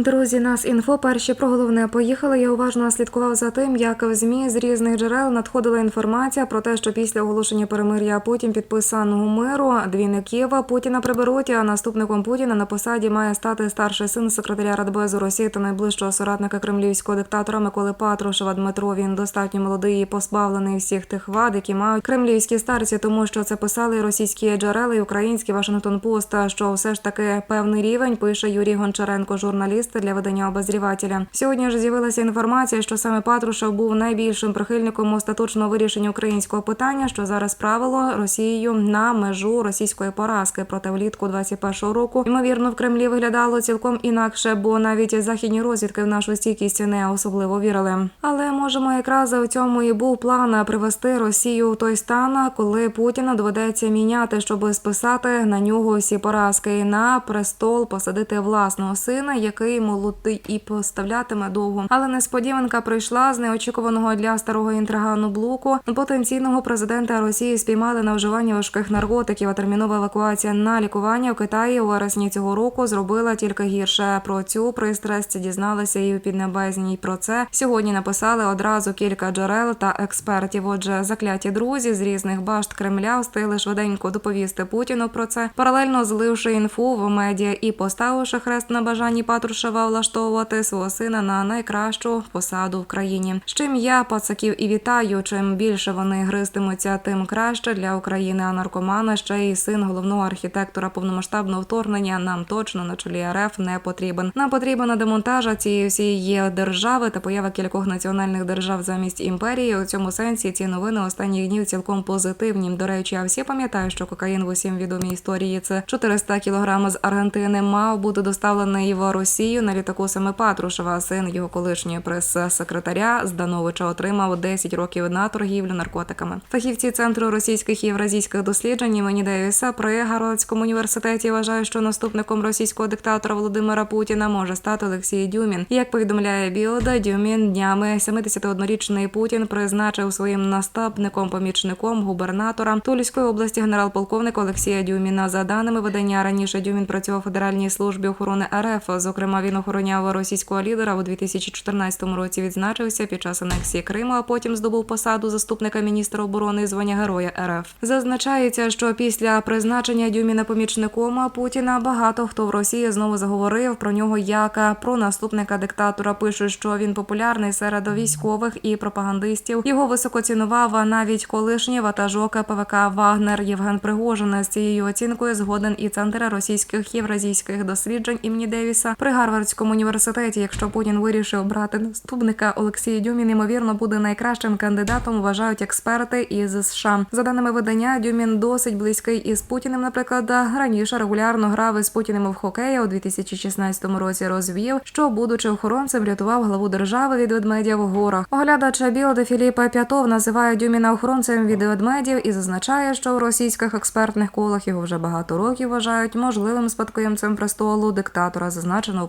Друзі, нас інфо перші про головне поїхали. Я уважно слідкував за тим, як в змі з різних джерел надходила інформація про те, що після оголошення перемир'я потім підписаного миру двійників Путіна приберуть. А наступником Путіна на посаді має стати старший син секретаря Радбезу Росії та найближчого соратника кремлівського диктатора Миколи Патрушева Дмитро. Він достатньо молодий і позбавлений всіх тих вад, які мають кремлівські старці, тому що це писали російські джерела і український Вашингтон Пост. Що все ж таки певний рівень пише Юрій Гончаренко, журналіст для видання обозрівателя. Сьогодні ж з'явилася інформація, що саме Патрушев був найбільшим прихильником остаточного вирішення українського питання, що зараз правило Росією на межу російської поразки. Проте влітку 21-го року ймовірно в Кремлі виглядало цілком інакше, бо навіть західні розвідки в нашу стійкість не особливо вірили. Але можемо якраз у цьому і був план привести Росію в той стан, коли Путіна доведеться міняти, щоб списати на нього всі поразки на престол посадити власного сина, який молодий і поставлятиме довго. Але несподіванка прийшла з неочікуваного для старого інтригану блоку. Потенційного президента Росії спіймали на вживання важких наркотиків. А термінова евакуація на лікування в Китаї у вересні цього року зробила тільки гірше. Про цю пристрасть дізналися і у Піднебезній. Про це сьогодні написали одразу кілька джерел та експертів. Отже, закляті друзі з різних башт Кремля встигли швиденько доповісти Путіну про це, паралельно зливши інфу в медіа і поставивши хрест на бажанні Патрушева влаштовувати свого сина на найкращу посаду в країні. З чим я пацаків і вітаю. Чим більше вони гристимуться, тим краще для України. А наркомана ще й син головного архітектора повномасштабного вторгнення нам точно на чолі РФ не потрібен. Нам потрібна демонтажа цієї всієї держави та поява кількох національних держав замість імперії. У цьому сенсі ці новини останніх днів цілком позитивні. До речі, а всі пам'ятають, що кокаїн в усім відомій історії це 400 кілограм з Аргентини мав бути доставлений в Росію на літаку саме Патрушева. Син його колишнього прес-секретаря Здановича отримав 10 років на торгівлю наркотиками. Фахівці центру російських і євразійських досліджень імені Девіса при Гарвардському університеті вважають, що наступником російського диктатора Володимира Путіна може стати Олексій Дюмін. Як повідомляє Біода, Дюмін днями 71-річний Путін призначив своїм наступником помічником губернатора Тульської області генерал-полковника Олексія Дюміна. За даними видання раніше Дюмін працював у Федеральній службі охорони РФ. Зокрема, він охороняв російського лідера у 2014 році. Відзначився під час анексії Криму, а потім здобув посаду заступника міністра оборони звання Героя РФ. Зазначається, що після призначення Дюміна помічником Путіна багато хто в Росії знову заговорив про нього як про наступника диктатора. Пишуть, що він популярний серед військових і пропагандистів. Його високо цінував навіть колишній ватажок ПВК Вагнер Євген Пригожин. З цією оцінкою згоден і центр російських євразійських досліджень імені Девіса при Гарвардському університеті. Якщо Путін вирішив брати наступника Олексій Дюмін, ймовірно, буде найкращим кандидатом. Вважають експерти із США. За даними видання, Дюмін досить близький із Путіним. Наприклад, раніше регулярно грав із Путіним в хокеї у 2016 році. Розвів, що будучи охоронцем, рятував главу держави від ведмедя в горах. Оглядач білди Філіпа П'ятов називає Дюміна охоронцем від ведмедів і зазначає, що в російських експертних колах його вже багато років вважають можливим спадкоємцем престолу диктатора. Зазначено у